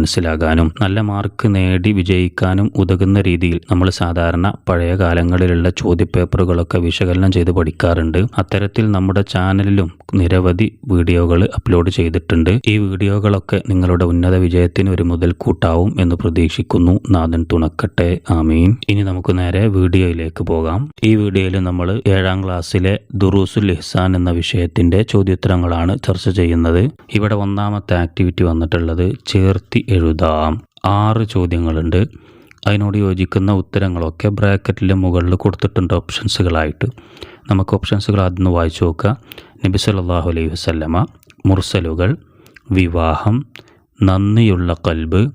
മനസ്സിലാകാനും നല്ല മാർക്ക് നേടി വിജയിക്കാനും ഉതകുന്ന രീതിയിൽ നമ്മൾ സാധാരണ പഴയ കാലങ്ങളിലുള്ള ചോദ്യപേപ്പറുകളൊക്കെ വിശകലനം ചെയ്ത് പഠിക്കാറുണ്ട്. അത്തരത്തിൽ നമ്മുടെ ചാനലിലും നിരവധി വീഡിയോകൾ അപ്ലോഡ് ചെയ്തിട്ടുണ്ട്. ഈ വീഡിയോകളൊക്കെ നിങ്ങളുടെ ഉന്നത വിജയത്തിന് ഒരു മുതൽക്കൂട്ടാവും എന്ന് പ്രതീക്ഷിക്കുന്നു. നാഥൻ തുണക്കട്ടെ. ആമീൻ. ഇനി നമുക്ക് നേരെ വീഡിയോയിലേക്ക് പോകാം. ഈ വീഡിയോയിൽ നമ്മൾ ഏഴാം ക്ലാസ്സിലെ ദുറൂസുൽ ഇഹ്സാൻ എന്ന വിഷയത്തിന്റെ ചോദ്യോത്തരങ്ങളാണ് ചർച്ച ചെയ്യുന്നത്. ഇവിടെ ഒന്നാമത്തെ ആക്ടിവിറ്റി വന്നിട്ടുള്ളത് ചേർത്തി എഴുതാം. ആറ് ചോദ്യങ്ങളുണ്ട്. അതിനോട് യോജിക്കുന്ന ഉത്തരങ്ങളൊക്കെ ബ്രാക്കറ്റിൽ മുകളിൽ കൊടുത്തിട്ടുണ്ട് ഓപ്ഷൻസുകളായിട്ട്. നമുക്ക് ഓപ്ഷൻസുകൾ ആദ്യം വായിച്ചു നോക്കുക നബി സല്ലല്ലാഹു അലൈഹി വസല്ലമ മുർസലുകൾ വിവാഹം നന്ദിയുള്ള കൽബ്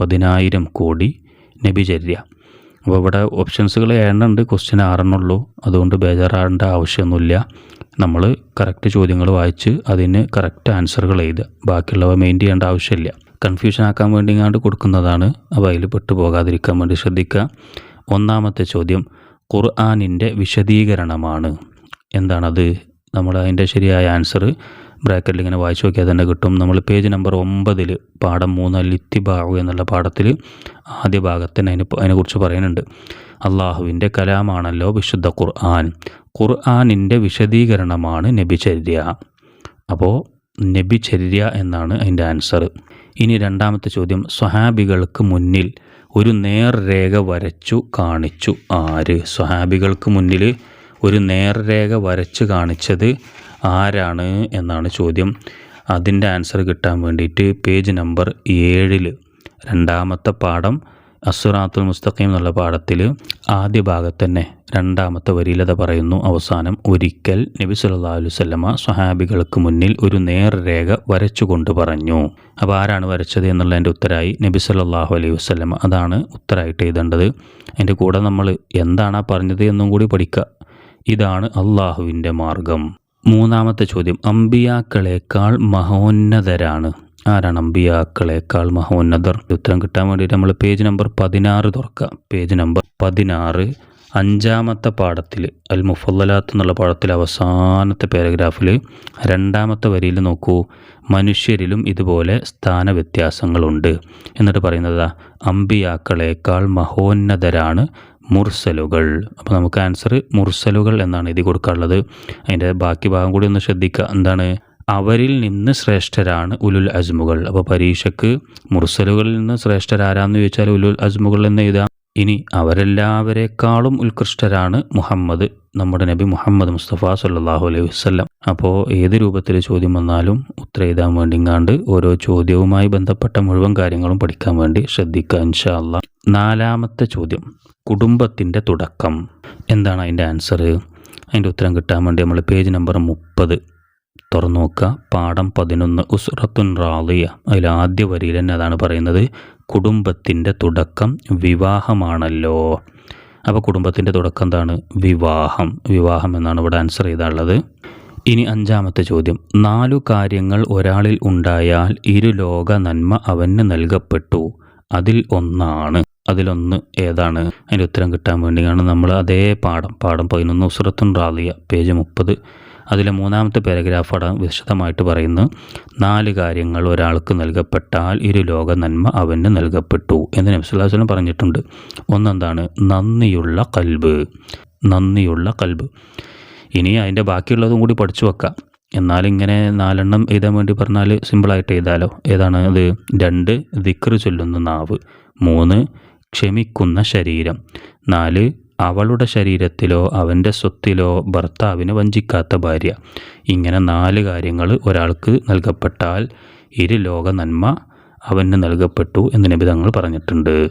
പതിനായിരം കോടി നബിചര്യ. അപ്പോൾ ഇവിടെ ഓപ്ഷൻസുകൾ ഏണ്ടുണ്ട് ക്വസ്റ്റ്യൻ ആറെണ്ണുള്ളൂ അതുകൊണ്ട് ബേജാറാകേണ്ട ആവശ്യമൊന്നുമില്ല. നമ്മൾ കറക്റ്റ് ചോദ്യങ്ങൾ വായിച്ച് അതിന് കറക്റ്റ് ആൻസറുകൾ എഴുതുക. ബാക്കിയുള്ളവ മെയിൻ ചെയ്യേണ്ട ആവശ്യമില്ല. കൺഫ്യൂഷൻ ആക്കാൻ വേണ്ടി ഇങ്ങാണ്ട് കൊടുക്കുന്നതാണ്. അപ്പോൾ അതിൽ പെട്ടു പോകാതിരിക്കാൻ വേണ്ടി ശ്രദ്ധിക്കുക. ഒന്നാമത്തെ ചോദ്യം ഖുർആാനിന്റെ വിശദീകരണമാണ്. എന്താണത്? നമ്മൾ അതിന്റെ ശരിയായ ആൻസർ ബ്രാക്കറ്റിൽ ഇങ്ങനെ വായിച്ചു നോക്കിയാൽ തന്നെ കിട്ടും. നമ്മൾ പേജ് നമ്പർ ഒമ്പതിൽ പാഠം മൂന്ന് ലിത്തിബാഹു എന്നുള്ള പാഠത്തിൽ ആദ്യ ഭാഗത്തിന് അതിന് അതിനെക്കുറിച്ച് പറയുന്നുണ്ട്. അള്ളാഹുവിന്റെ കലാമാണല്ലോ വിശുദ്ധ ഖുർആൻ. ഖുർആാനിന്റെ വിശദീകരണമാണ് നബിചര്യ. അപ്പോൾ നബിചര്യ എന്നാണ് അതിന്റെ ആൻസർ ഇനി രണ്ടാമത്തെ ചോദ്യം സ്വഹാബികൾക്ക് മുന്നിൽ ഒരു നേർരേഖ വരച്ചു കാണിച്ചു ആര്? സ്വഹാബികൾക്ക് മുന്നിൽ ഒരു നേർരേഖ വരച്ച് കാണിച്ചത് ആരാണ് എന്നാണ് ചോദ്യം. അതിന്റെ ആൻസർ കിട്ടാൻ വേണ്ടിയിട്ട് പേജ് നമ്പർ ഏഴിൽ രണ്ടാമത്തെ പാഠം അസുറാത്തുൽ മുസ്തഖീം എന്നുള്ള പാഠത്തിൽ ആദ്യ ഭാഗത്ത് തന്നെ രണ്ടാമത്തെ വരിയിലത പറയുന്നു. അവസാനം ഒരിക്കൽ നബി അലൈഹി വസല്ലമ സ്വഹാബികൾക്ക് മുന്നിൽ ഒരു നേർരേഖ വരച്ചുകൊണ്ട് പറഞ്ഞു. അപ്പോൾ ആരാണ് വരച്ചത് എന്നുള്ളതിന്റെ ഉത്തരമായി നബി സല്ലല്ലാഹു അലൈഹി വസല്ലമ. അതാണ് ഉത്തരമായിട്ട് എഴുതേണ്ടത്. അതിന്റെ കൂടെ നമ്മൾ എന്താണ് ആ പറഞ്ഞത് എന്നും കൂടി പഠിക്കുക ഇതാണ് അള്ളാഹുവിന്റെ മാർഗം. മൂന്നാമത്തെ ചോദ്യം. അമ്പിയാക്കളേക്കാൾ മഹോന്നതരാണ്. ആരാണ് അമ്പിയാക്കളെക്കാൾ മഹോന്നതർ? ഉത്തരം കിട്ടാൻ വേണ്ടിയിട്ട് നമ്മൾ പേജ് നമ്പർ പതിനാറ് തുറക്കുക. പേജ് നമ്പർ പതിനാറ് അഞ്ചാമത്തെ പാഠത്തിൽ അൽ മുഫല്ലലാത്ത് എന്നുള്ള പാഠത്തിൽ അവസാനത്തെ പാരഗ്രാഫിൽ രണ്ടാമത്തെ വരിയിൽ നോക്കൂ മനുഷ്യരിലും ഇതുപോലെ സ്ഥാന വ്യത്യാസങ്ങളുണ്ട് എന്നിട്ട് പറയുന്നത് അമ്പിയാക്കളേക്കാൾ മഹോന്നതരാണ് മുർസലുകൾ. അപ്പോൾ നമുക്ക് ആൻസർ മുർസലുകൾ എന്നാണ് എഴുതി കൊടുക്കാനുള്ളത്. അതിന്റെ ബാക്കി ഭാഗം കൂടി ഒന്ന് ശ്രദ്ധിക്കുക. എന്താണ്? അവരിൽ നിന്ന് ശ്രേഷ്ഠരാണ് ഉലുൽ അസ്മുകൾ അപ്പോൾ പരീക്ഷയ്ക്ക് മുർസലുകളിൽ നിന്ന് ശ്രേഷ്ഠരാരാന്ന് ചോദിച്ചാൽ ഉലുൽ അസ്മുകൾ എന്ന് എഴുതാം. ഇനി അവരെല്ലാവരെക്കാളും ഉത്കൃഷ്ടരാണ് മുഹമ്മദ് നമ്മുടെ നബി മുഹമ്മദ് മുസ്തഫ സല്ലാഹു അലൈഹി വസ്ലം അപ്പോൾ ഏത് രൂപത്തിൽ ചോദ്യം വന്നാലും ഉത്തരം എഴുതാൻ വേണ്ടിങ്ങാണ്ട് ഓരോ ചോദ്യവുമായി ബന്ധപ്പെട്ട മുഴുവൻ കാര്യങ്ങളും പഠിക്കാൻ വേണ്ടി ശ്രദ്ധിക്കുക ഇൻഷാ നാലാമത്തെ ചോദ്യം കുടുംബത്തിന്റെ തുടക്കം. എന്താണ് അതിന്റെ ആൻസർ അതിന്റെ ഉത്തരം കിട്ടാൻ വേണ്ടി നമ്മൾ പേജ് നമ്പർ മുപ്പത് തുറന്നു നോക്കുക പാഠം പതിനൊന്ന് ഉസ്റത്തുൻ റാളിയ അതിൽ ആദ്യ വരിയിൽ തന്നെ അതാണ് പറയുന്നത് കുടുംബത്തിന്റെ തുടക്കം വിവാഹമാണല്ലോ. അപ്പോൾ കുടുംബത്തിന്റെ തുടക്കം എന്താണ്? വിവാഹം. വിവാഹം എന്നാണ് ഇവിടെ ആൻസർ ചെയ്താലുള്ളത് ഇനി അഞ്ചാമത്തെ ചോദ്യം. നാലു കാര്യങ്ങൾ ഒരാളിൽ ഉണ്ടായാൽ ഇരു ലോക നന്മ അവന് നൽകപ്പെട്ടു. അതിൽ ഒന്നാണ്. അതിലൊന്ന് ഏതാണ്? അതിന്റെ ഉത്തരം കിട്ടാൻ വേണ്ടിയാണ് നമ്മൾ അതേ പാഠം പാഠം പതിനൊന്ന് ഉസ്രത്തുൻ റാലിയ പേജ് മുപ്പത്. അതിലെ മൂന്നാമത്തെ പാരഗ്രാഫ് പാരഗ്രാഫാണ് വിശദമായിട്ട് പറയുന്നത് നാല് കാര്യങ്ങൾ ഒരാൾക്ക് നൽകപ്പെട്ടാൽ ഇരു ലോക നന്മ അവന് നൽകപ്പെട്ടു എന്ന് നബ്സുല്ലാസ്ലം പറഞ്ഞിട്ടുണ്ട്. ഒന്നെന്താണ്? നന്ദിയുള്ള കൽബ്. നന്ദിയുള്ള കൽബ്. ഇനി അതിന്റെ ബാക്കിയുള്ളതും കൂടി പഠിച്ചു വെക്കാം. എന്നാലിങ്ങനെ നാലെണ്ണം എഴുതാൻ വേണ്ടി പറഞ്ഞാൽ സിമ്പിളായിട്ട് എഴുതാലോ. ഏതാണ്? അത് രണ്ട് ദിക്റ് ചൊല്ലുന്ന നാവ്. മൂന്ന് ക്ഷമിക്കുന്ന ശരീരം. നാല് അവളുടെ ശരീരത്തിലോ അവന്റെ സ്വത്തിലോ ഭർത്താവിനെ വഞ്ചിക്കാത്ത ഭാര്യ. ഇങ്ങനെ നാല് കാര്യങ്ങൾ ഒരാൾക്ക് നൽകപ്പെട്ടാൽ ഇരു ലോക നന്മ അവന് നൽകപ്പെട്ടു എന്ന് നബിതങ്ങൾ പറഞ്ഞിട്ടുണ്ട്.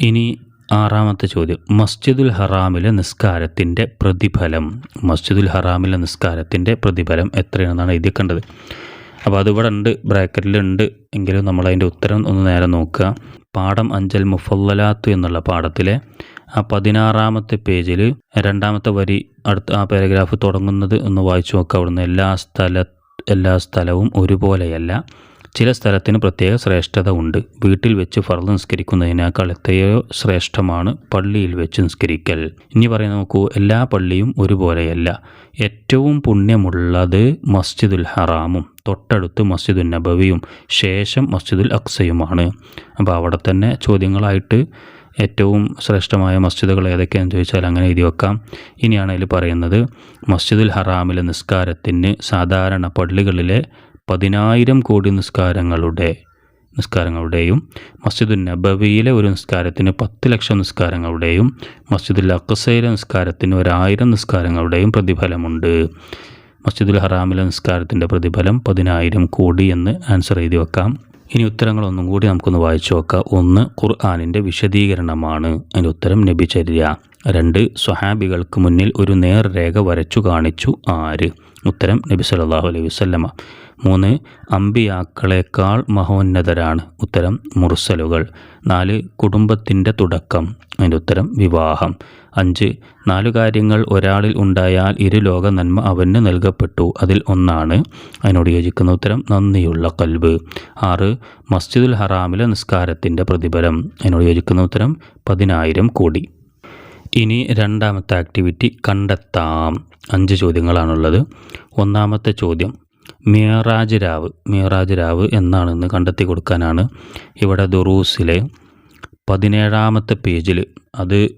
ഇനി ആറാമത്തെ ചോദ്യം. മസ്ജിദുൽ ഹറാമിലെ നിസ്കാരത്തിന്റെ പ്രതിഫലം. മസ്ജിദുൽ ഹറാമിലെ നിസ്കാരത്തിന്റെ പ്രതിഫലം എത്രയാണെന്നാണ് എഴുതി കണ്ടത് അപ്പോൾ അതിവിടെ ഉണ്ട് ബ്രാക്കറ്റിലുണ്ട് എങ്കിലും നമ്മളതിന്റെ ഉത്തരം ഒന്ന് നേരെ നോക്കുക. പാഠം അഞ്ചൽ മുഫല്ലാത്തു എന്നുള്ള പാഠത്തിലെ ആ പതിനാറാമത്തെ പേജിൽ രണ്ടാമത്തെ വരി അടുത്ത ആ പാരഗ്രാഫ് തുടങ്ങുന്നത് ഒന്ന് വായിച്ചു നോക്കുക അവിടുന്ന് എല്ലാ സ്ഥല എല്ലാ സ്ഥലവും ഒരുപോലെയല്ല. ചില സ്ഥലത്തിന് പ്രത്യേക ശ്രേഷ്ഠത ഉണ്ട്. വീട്ടിൽ വെച്ച് ഫർദ് നിസ്കരിക്കുന്നതിനേക്കാൾ എത്രയോ ശ്രേഷ്ഠമാണ് പള്ളിയിൽ വെച്ച് നിസ്കരിക്കൽ. ഇനി പറയുന്ന നോക്കൂ എല്ലാ പള്ളിയും ഒരുപോലെയല്ല. ഏറ്റവും പുണ്യമുള്ളത് മസ്ജിദുൽ ഹറാമും തൊട്ടടുത്ത് മസ്ജിദുൽ നബവിയും ശേഷം മസ്ജിദുൽ അക്സയുമാണ്. അപ്പോൾ അവിടെ തന്നെ ചോദ്യങ്ങളായിട്ട് ഏറ്റവും ശ്രേഷ്ഠമായ മസ്ജിദുകൾ ഏതൊക്കെയാണെന്ന് ചോദിച്ചാൽ അങ്ങനെ എഴുതി വെക്കാം. ഇനിയാണ് അതിൽ പറയുന്നത് മസ്ജിദുൽ ഹറാമിലെ നിസ്കാരത്തിന് സാധാരണ പള്ളികളിലെ പതിനായിരം കോടി നിസ്കാരങ്ങളുടെ നിസ്കാരങ്ങളുടെയും മസ്ജിദുൽ നബവിയിലെ ഒരു നിസ്കാരത്തിന് പത്ത് ലക്ഷം നിസ്കാരങ്ങളുടെയും മസ്ജിദുൽ അക്കസയിലെ നിസ്കാരത്തിന് ഒരായിരം നിസ്കാരങ്ങളുടെയും പ്രതിഫലമുണ്ട്. മസ്ജിദുൽ ഹറാമിലെ നിസ്കാരത്തിന്റെ പ്രതിഫലം പതിനായിരം കോടി എന്ന് ആൻസർ എഴുതി വെക്കാം. ഇനി ഉത്തരങ്ങളൊന്നും കൂടി നമുക്കൊന്ന് വായിച്ചു നോക്കാം. ഒന്ന് ഖുർആാനിന്റെ വിശദീകരണമാണ്. അതിന്റെ ഉത്തരം നബിചര്യ രണ്ട് സ്വഹാബികൾക്ക് മുന്നിൽ ഒരു നേർരേഖ വരച്ചു കാണിച്ചു ആര്? ഉത്തരം നബി സല്ലല്ലാഹു അലൈഹി വസല്ലമ. മൂന്ന് അമ്പിയാക്കളേക്കാൾ മഹോന്നതരാണ്. ഉത്തരം മുർസലുകൾ. നാല് കുടുംബത്തിന്റെ തുടക്കം. അതിന്റെ ഉത്തരം വിവാഹം. അഞ്ച്. നാലു കാര്യങ്ങൾ ഒരാളിൽ ഉണ്ടായാൽ ഇരു ലോക നന്മ അവന് നൽകപ്പെട്ടു. അതിൽ ഒന്നാണ് അതിനോട് യോജിക്കുന്ന ഉത്തരം നന്ദിയുള്ള കൽബ്. ആറ് മസ്ജിദുൽ ഹറാമിലെ നിസ്കാരത്തിന്റെ പ്രതിഫലം. അതിനോട് യോജിക്കുന്ന ഉത്തരം പതിനായിരം കോടി. ഇനി രണ്ടാമത്തെ ആക്ടിവിറ്റി കണ്ടെത്താം. അഞ്ച് ചോദ്യങ്ങളാണുള്ളത്. ഒന്നാമത്തെ ചോദ്യം മിയറാജ് രാവ്. മിയറാജ് രാവ് എന്നാണെന്ന് കണ്ടെത്തി കൊടുക്കാനാണ് ഇവിടെ ദുറൂസിലെ പതിനേഴാമത്തെ പേജിൽ അത്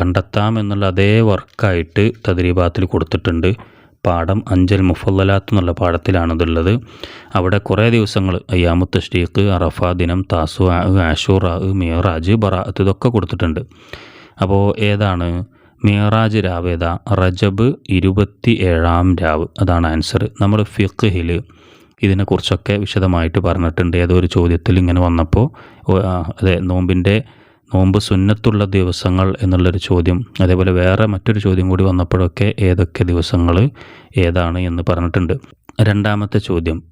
കണ്ടെത്താം എന്നുള്ള അതേ വർക്കായിട്ട് തദ്രീബാത്തിൽ കൊടുത്തിട്ടുണ്ട്. പാഠം അഞ്ചൽ മുഫല്ലലാത്ത് എന്നുള്ള പാഠത്തിലാണിതുള്ളത് അവിടെ കുറേ ദിവസങ്ങൾ അയ്യാമു തഷ്രീഖ് അറഫ ദിനം താസു ആഷൂറ മിയറാജ് ബറാത്ത് ഇതൊക്കെ കൊടുത്തിട്ടുണ്ട്. അപ്പോൾ ഏതാണ്? മിയറാജ് രാവ് ഏതാ? റജബ് ഇരുപത്തി ഏഴാം രാവ്. അതാണ് ആൻസർ നമ്മൾ ഫിഖ്ഹിൽ ഇതിനെക്കുറിച്ചൊക്കെ വിശദമായിട്ട് പറഞ്ഞിട്ടുണ്ട്. ഏതോ ഒരു ചോദ്യത്തിൽ ഇങ്ങനെ വന്നപ്പോൾ അതെ നോമ്പിന്റെ നോമ്പ് സുന്നത്തുള്ള ദിവസങ്ങൾ എന്നുള്ളൊരു ചോദ്യം. അതേപോലെ വേറെ മറ്റൊരു ചോദ്യം കൂടി വന്നപ്പോഴൊക്കെ ഏതൊക്കെ ദിവസങ്ങൾ ഏതാണ് എന്ന് പറഞ്ഞിട്ടുണ്ട്. രണ്ടാമത്തെ ചോദ്യം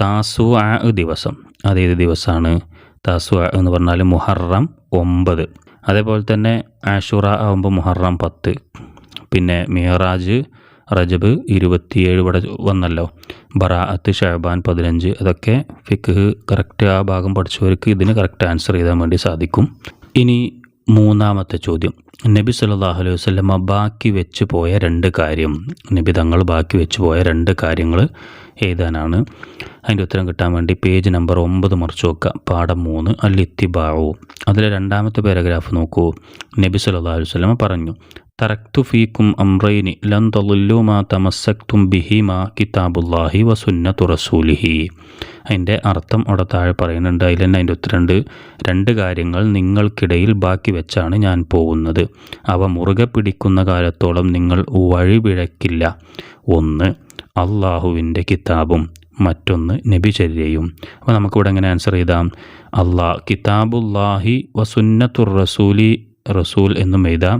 താസു ആ ദിവസം. അതേത് ദിവസമാണ് താസു എന്ന് പറഞ്ഞാൽ മുഹറം ഒമ്പത്. അതേപോലെ തന്നെ ആഷുറ ആകുമ്പോൾ മുഹറം പത്ത്. പിന്നെ മിഹറാജ് റജബ് ഇരുപത്തിയേഴ് ഇവിടെ വന്നല്ലോ. ബറാഅത്ത് ഷഹബാൻ പതിനഞ്ച്. അതൊക്കെ ഫിഖ് കറക്റ്റ് ആ ഭാഗം പഠിച്ചവർക്ക് ഇതിന് കറക്റ്റ് ആൻസർ ചെയ്താൻ വേണ്ടി സാധിക്കും. ഇനി മൂന്നാമത്തെ ചോദ്യം. നബി സല്ലല്ലാഹു അലൈഹി വസല്ലമ ബാക്കി വെച്ച് പോയ രണ്ട് കാര്യം. നബി തങ്ങൾ ബാക്കി വെച്ച് പോയ രണ്ട് കാര്യങ്ങൾ എഴുതാനാണ്. അതിന്റെ ഉത്തരം കിട്ടാൻ വേണ്ടി പേജ് നമ്പർ ഒമ്പത് മറിച്ച് നോക്കുക. പാഠം മൂന്ന് അൽ ഇത്തിബാവു അതിലെ രണ്ടാമത്തെ പാരഗ്രാഫ് നോക്കൂ. നബി സല്ലല്ലാഹു അലൈഹി വസല്ലമ പറഞ്ഞു തറക്തു ഫീക്കും അംറൈനി ലൻ തമസക്തും ബിഹിമ കിതാബുല്ലാഹി വസുന്ന തുറസൂലിഹി അതിന്റെ അർത്ഥം അവിടെ താഴെ പറയുന്നുണ്ട്. അതിൽ തന്നെ അതിന്റെ ഉത്തരണ്ട് രണ്ട് കാര്യങ്ങൾ നിങ്ങൾക്കിടയിൽ ബാക്കി വെച്ചാണ് ഞാൻ പോകുന്നത്. അവ മുറുകെ പിടിക്കുന്ന കാലത്തോളം നിങ്ങൾ വഴിപിഴക്കില്ല ഒന്ന് അള്ളാഹുവിന്റെ കിതാബും. മറ്റൊന്ന് നബിചര്യയും. അപ്പോൾ നമുക്കിവിടെ എങ്ങനെ ആൻസർ ചെയ്താം? അള്ളാഹ് കിതാബുല്ലാഹി വസുന്നത്തുർ റസൂലി റസൂൽ എന്നും എഴുതാം.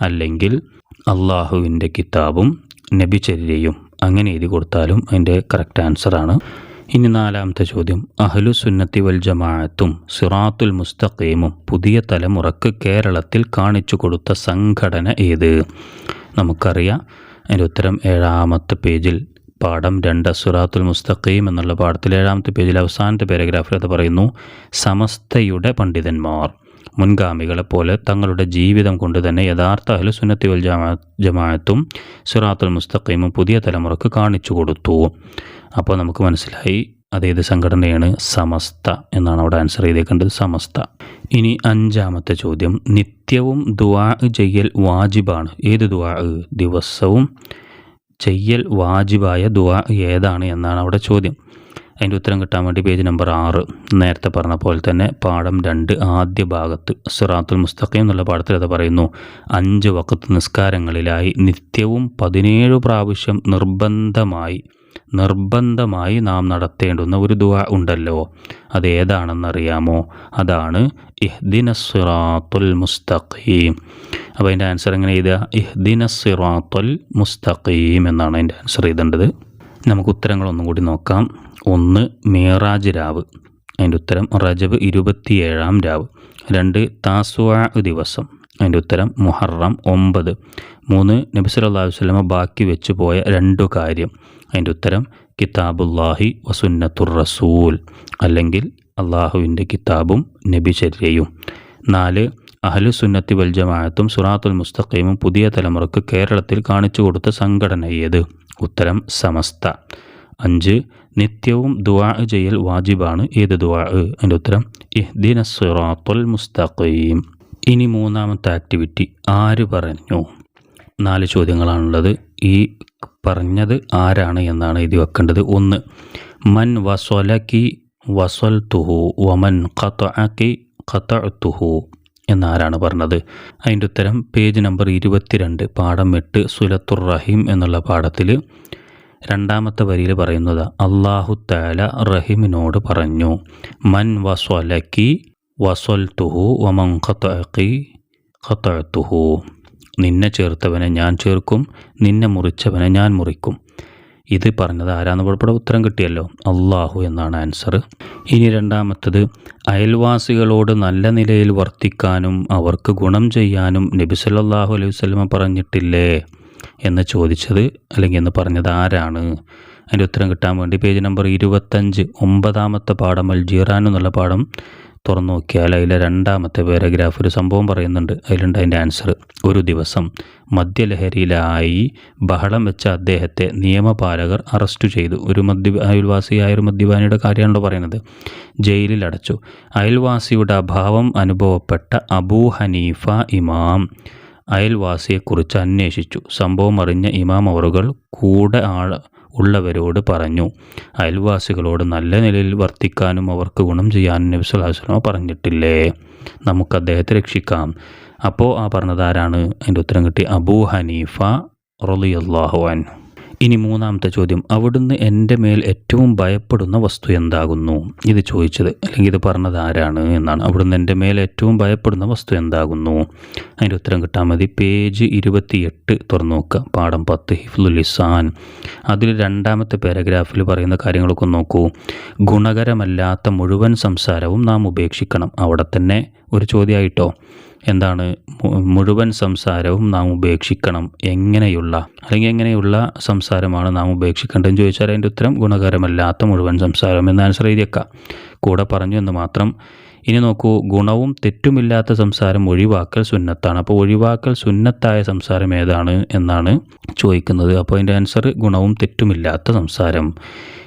അല്ലെങ്കിൽ അള്ളാഹുവിന്റെ കിതാബും നബിചര്യയും അങ്ങനെ എഴുതി കൊടുത്താലും അതിന്റെ കറക്റ്റ് ആൻസറാണ് ഇനി നാലാമത്തെ ചോദ്യം. അഹ്ലു സുന്നത്തി വൽ ജമാഅത്തും സിറാത്തുൽ മുസ്തഖീമും പുതിയ തലമുറയ്ക്ക് കേരളത്തിൽ കാണിച്ചു കൊടുത്ത സംഘടന ഏത്? നമുക്കറിയാം. അതിന്റെ ഉത്തരം ഏഴാമത്തെ പേജിൽ പാഠം രണ്ട് സുറാത്തുൽ മുസ്തഖീം എന്നുള്ള പാഠത്തിൽ ഏഴാമത്തെ പേജിൽ അവസാനത്തെ പാരഗ്രാഫിൽ അത് പറയുന്നു സമസ്തയുടെ പണ്ഡിതന്മാർ. മുൻഗാമികളെ പോലെ തങ്ങളുടെ ജീവിതം കൊണ്ട് തന്നെ യഥാർത്ഥ അഹ്ലുസുന്നത്തി വൽ ജമാ ജമാഅത്തും സിറാത്തുൽ മുസ്തഖീമും പുതിയ തലമുറയ്ക്ക് കാണിച്ചു കൊടുത്തു. അപ്പോൾ നമുക്ക് മനസ്സിലായി അതേത് സംഘടനയാണ്? സമസ്ത എന്നാണ് അവിടെ ആൻസർ ചെയ്തേക്കേണ്ടത് സമസ്ത. ഇനി അഞ്ചാമത്തെ ചോദ്യം. നിത്യവും ദുവാ ചെയ്യൽ വാജിബാണ്. ഏത് ദുവാ ദിവസവും ചെയ്യൽ വാജിബായ ദുവാ ഏതാണ് എന്നാണ് അവിടെ ചോദ്യം. അതിന്റെ ഉത്തരം കിട്ടാൻ വേണ്ടി പേജ് നമ്പർ ആറ് നേരത്തെ പറഞ്ഞ പോലെ തന്നെ പാഠം രണ്ട് ആദ്യ ഭാഗത്ത് സിറാത്തുൽ മുസ്തഖീം എന്നുള്ള പാഠത്തിൽ അത് പറയുന്നു. അഞ്ച് വക്കത്ത് നിസ്കാരങ്ങളിലായി നിത്യവും പതിനേഴ് പ്രാവശ്യം നിർബന്ധമായി നിർബന്ധമായി നാം നടത്തേണ്ടുന്ന ഒരു ദുആ ഉണ്ടല്ലോ. അത് ഏതാണെന്നറിയാമോ? അതാണ് ഇഹ്ദിന സിറാത്തുൽ മുസ്തഖീം. അപ്പോൾ അതിന്റെ ആൻസർ എങ്ങനെ എഴുതുക? ഇഹ്ദിന സിറാത്തുൽ മുസ്തഖീം എന്നാണ് അതിന്റെ ആൻസർ എഴുതേണ്ടത്. നമുക്ക് ഉത്തരങ്ങൾ ഒന്നും കൂടി നോക്കാം. ഒന്ന് മേറാജ് രാവ്. അതിന്റെ ഉത്തരം റജബ് ഇരുപത്തിയേഴാം രാവ്. രണ്ട് താസുവാ ദിവസം. അതിന്റെ ഉത്തരം മുഹറം ഒമ്പത്. മൂന്ന് നബി സല്ലല്ലാഹു അലൈഹി വസല്ലമ ബാക്കി വെച്ചു പോയ രണ്ടു കാര്യം. അതിന്റെ ഉത്തരം കിതാബുല്ലാഹി വസുന്നത്തുർ റസൂൽ. അല്ലെങ്കിൽ അള്ളാഹുവിന്റെ കിതാബും നബിചര്യയും. നാല് അഹ്ലു സുന്നത്തി വൽ ജമാഅത്തും സുറാത്തുൽ മുസ്തഖീമും പുതിയ തലമുറയ്ക്ക് കേരളത്തിൽ കാണിച്ചു കൊടുത്ത സംഘടന ഏത് ഉത്തരം സമസ്ത. അഞ്ച് നിത്യവും ദുവാ ചെയ്യൽ വാജിബാണ് ഏത് ദുവാ അതിന്റെ ഉത്തരം ഇഹ്ദിന സുറാത്തുൽ മുസ്തഖീം. ഇനി മൂന്നാമത്തെ ആക്ടിവിറ്റി ആര് പറഞ്ഞു? നാല് ചോദ്യങ്ങളാണുള്ളത്. ഈ പറഞ്ഞത് ആരാണ് എന്നാണ് എഴുതി വെക്കേണ്ടത്. ഒന്ന് മൻ വസ്വലക്കി വസൽ തുഹു വമൻ ഖത്തഅക്കി ഖത്തഅത്തുഹു എന്നാരാണ് പറഞ്ഞത്? അതിന്റെ ഉത്തരം പേജ് നമ്പർ ഇരുപത്തിരണ്ട് പാഠം എട്ട് സുലത്തുർ റഹീം എന്നുള്ള പാഠത്തിൽ രണ്ടാമത്തെ വരിയിൽ പറയുന്നത് അള്ളാഹു താല റഹീമിനോട് പറഞ്ഞു മൻ വസ്വലക്കി വസ്വൽ തുഹു വമൻ ഖത്തഅത്തുഹു നിന്നെ ചേർത്തവനെ ഞാൻ ചേർക്കും നിന്നെ മുറിച്ചവനെ ഞാൻ മുറിക്കും. ഇത് പറഞ്ഞത് ആരാന്ന് ഇവിടെ ഉത്തരം കിട്ടിയല്ലോ. അള്ളാഹു എന്നാണ് ആൻസർ. ഇനി രണ്ടാമത്തത് അയൽവാസികളോട് നല്ല നിലയിൽ വർത്തിക്കാനും അവർക്ക് ഗുണം ചെയ്യാനും നബി സല്ലല്ലാഹു അലൈഹി വസല്ലമ പറഞ്ഞിട്ടില്ലേ എന്ന് ചോദിച്ചത് അല്ലെങ്കിൽ എന്ന് പറഞ്ഞത് ആരാണ്? അതിന്റെ ഉത്തരം കിട്ടാൻ വേണ്ടി പേജ് നമ്പർ ഇരുപത്തഞ്ച് ഒമ്പതാമത്തെ പാഠം അൽ ജീറാൻ എന്നുള്ള പാഠം തുറന്നു നോക്കിയാൽ അതിലെ രണ്ടാമത്തെ പാരഗ്രാഫ് ഒരു സംഭവം പറയുന്നുണ്ട്. അതിലുണ്ട് അതിന്റെ ആൻസർ ഒരു ദിവസം മദ്യലഹരിയിലായി ബഹളം വെച്ച അദ്ദേഹത്തെ നിയമപാലകർ അറസ്റ്റ് ചെയ്തു. ഒരു മദ്യ അയൽവാസിയായ ഒരു മദ്യപാനിയുടെ കാര്യമാണല്ലോ പറയുന്നത്. ജയിലിൽ അടച്ചു. അയൽവാസിയുടെ അഭാവം അനുഭവപ്പെട്ട അബൂ ഹനീഫ ഇമാം അയൽവാസിയെക്കുറിച്ച് അന്വേഷിച്ചു. സംഭവം അറിഞ്ഞ ഇമാം അവറുകൾ കൂടെ ആൾ ഉള്ളവരോട് പറഞ്ഞു. അയൽവാസികളോട് നല്ല നിലയിൽ വർത്തിക്കാനും അവർക്ക് ഗുണം ചെയ്യാനും നബി സുല്ലാസ്ലമ പറഞ്ഞിട്ടില്ലേ? നമുക്ക് അദ്ദേഹത്തെ രക്ഷിക്കാം. അപ്പോൾ ആ പറഞ്ഞതാരാണ്? എന്റെ ഉത്തരം കിട്ടി അബൂ ഹനീഫ റളിയല്ലാഹു അൻഹു. ഇനി മൂന്നാമത്തെ ചോദ്യം. അവിടുന്ന് എന്റെ മേൽ ഏറ്റവും ഭയപ്പെടുന്ന വസ്തു എന്താകുന്നു? ഇത് ചോദിച്ചത് അല്ലെങ്കിൽ ഇത് പറഞ്ഞത് ആരാണ് എന്നാണ്. അവിടുന്ന് എന്റെ മേൽ ഏറ്റവും ഭയപ്പെടുന്ന വസ്തു എന്താകുന്നു? അതിന്റെ ഉത്തരം കിട്ടാൻ മതി. പേജ് ഇരുപത്തിയെട്ട് തുറന്നു നോക്കുക. പാഠം പത്ത് ഹിഫ്ലുൽ ലിസാൻ. അതിൽ രണ്ടാമത്തെ പാരഗ്രാഫിൽ പറയുന്ന കാര്യങ്ങളൊക്കെ നോക്കൂ. ഗുണകരമല്ലാത്ത മുഴുവൻ സംസാരവും നാം ഉപേക്ഷിക്കണം. അവിടെ തന്നെ ഒരു ചോദ്യമായിട്ടോ? എന്താണ് മുഴുവൻ സംസാരവും നാം ഉപേക്ഷിക്കണം. എങ്ങനെയുള്ള അല്ലെങ്കിൽ എങ്ങനെയുള്ള സംസാരമാണ് നാം ഉപേക്ഷിക്കേണ്ടതെന്ന് ചോദിച്ചാൽ അതിന്റെ ഉത്തരം ഗുണകരമല്ലാത്ത മുഴുവൻ സംസാരം എന്ന് ആൻസർ എഴുതിയേക്കാം കൂടെ പറഞ്ഞു എന്ന് മാത്രം ഇനി നോക്കൂ ഗുണവും തെറ്റുമില്ലാത്ത സംസാരം ഒഴിവാക്കൽ സുന്നത്താണ്. അപ്പോൾ ഒഴിവാക്കൽ സുന്നത്തായ സംസാരം ഏതാണ് എന്നാണ് ചോദിക്കുന്നത്. അപ്പോൾ അതിന്റെ ആൻസർ ഗുണവും തെറ്റുമില്ലാത്ത സംസാരം.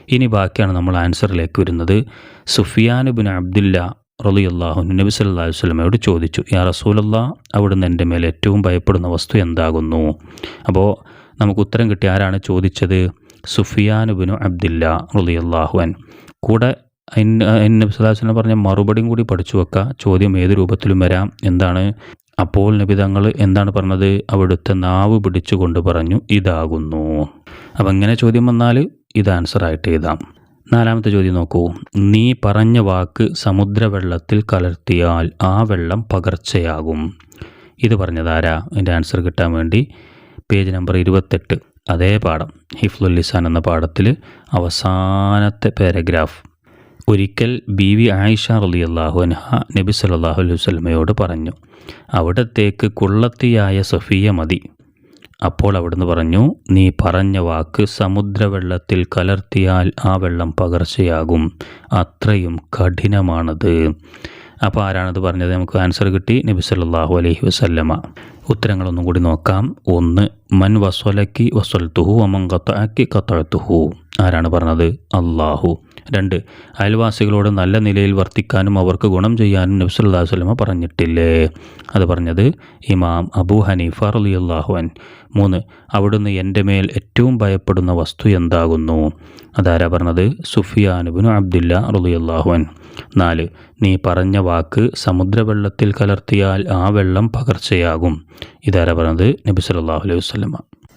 ഇനി ബാക്കിയാണ് നമ്മൾ ആൻസറിലേക്ക് വരുന്നത്. സുഫിയാൻ ബിൻ അബ്ദുല്ല റളിയല്ലാഹു നബി സല്ലല്ലാഹു അലൈഹി വസല്ലമയോട് ചോദിച്ചു യാ റസൂലല്ലാ അവിടുന്ന് എന്റെ മേലെ ഏറ്റവും ഭയപ്പെടുന്ന വസ്തു എന്താകുന്നു? അപ്പോൾ നമുക്ക് ഉത്തരം കിട്ടി ആരാണ് ചോദിച്ചത്? സുഫിയാനുബിനു അബ്ദില്ല റളിയല്ലാഹു അൻ കൂടെ നബി വസല്ലം പറഞ്ഞ മറുപടിയും കൂടി പഠിച്ചു വെക്കുക ചോദ്യം ഏത് രൂപത്തിലും വരാം. എന്താണ്? അപ്പോൾ നബി തങ്ങൾ എന്താണ് പറഞ്ഞത്? അവിടുത്തെ നാവ് പിടിച്ചുകൊണ്ട് പറഞ്ഞു ഇതാകുന്നു. അപ്പം ഇങ്ങനെ ചോദ്യം വന്നാൽ ഇത് ആൻസറായിട്ട് എഴുതാം. നാലാമത്തെ ചോദ്യം നോക്കൂ. നീ പറഞ്ഞ വാക്ക് സമുദ്രവെള്ളത്തിൽ കലർത്തിയാൽ ആ വെള്ളം പകർച്ചയാകും. ഇത് പറഞ്ഞതാരാ? എന്റെ ആൻസർ കിട്ടാൻ വേണ്ടി പേജ് നമ്പർ ഇരുപത്തെട്ട്. അതേ പാഠം. ഹിഫ്ലുൽ ലിസാൻ എന്ന പാഠത്തിൽ അവസാനത്തെ പാരഗ്രാഫ് ഒരിക്കൽ ബി വി ആയിഷ അള്ളാഹു അൻഹ നബി സല്ലല്ലാഹു അലൈഹി വസല്ലമയോട് പറഞ്ഞു അവിടത്തേക്ക് കുള്ളത്തിയായ സഫിയ മതി. അപ്പോൾ അവിടുന്ന് പറഞ്ഞു നീ പറഞ്ഞ വാക്ക് സമുദ്രവെള്ളത്തിൽ കലർത്തിയാൽ ആ വെള്ളം പകർച്ചയാകും. അത്രയും കഠിനമാണത്. അപ്പോൾ ആരാണത് പറഞ്ഞത്? നമുക്ക് ആൻസർ കിട്ടി. നബി സല്ലാഹു അലൈഹി വസല്ലമ. ഉത്തരങ്ങളൊന്നും കൂടി നോക്കാം. ഒന്ന് മൻ വസ്വലക്കി വസ്വൽത്തുഹു അമൻ കത്തഅക്കി കത്തഴത്തുഹു ആരാണ് പറഞ്ഞത്? അള്ളാഹു രണ്ട്. അയൽവാസികളോട് നല്ല നിലയിൽ വർത്തിക്കാനും അവർക്ക് ഗുണം ചെയ്യാനും നബി സല്ലല്ലാഹു അലൈഹി വസല്ലമ പറഞ്ഞിട്ടില്ലേ? അത് പറഞ്ഞത് ഇമാം അബൂ ഹനീഫ റളിയല്ലാഹു അൻ മൂന്ന് അവിടുന്ന് എന്റെ മേൽ ഏറ്റവും ഭയപ്പെടുന്ന വസ്തു എന്താകുന്നു? അതാരാ പറഞ്ഞത്? സുഫിയാനുബിനു അബ്ദുല്ല റളിയല്ലാഹു അൻ നാല് നീ പറഞ്ഞ വാക്ക് സമുദ്രവെള്ളത്തിൽ കലർത്തിയാൽ ആ വെള്ളം പകർച്ചയാകും. ഇതാരാ പറഞ്ഞത്? നബി സല്ലല്ലാഹു അലൈഹി വസല്ലമ.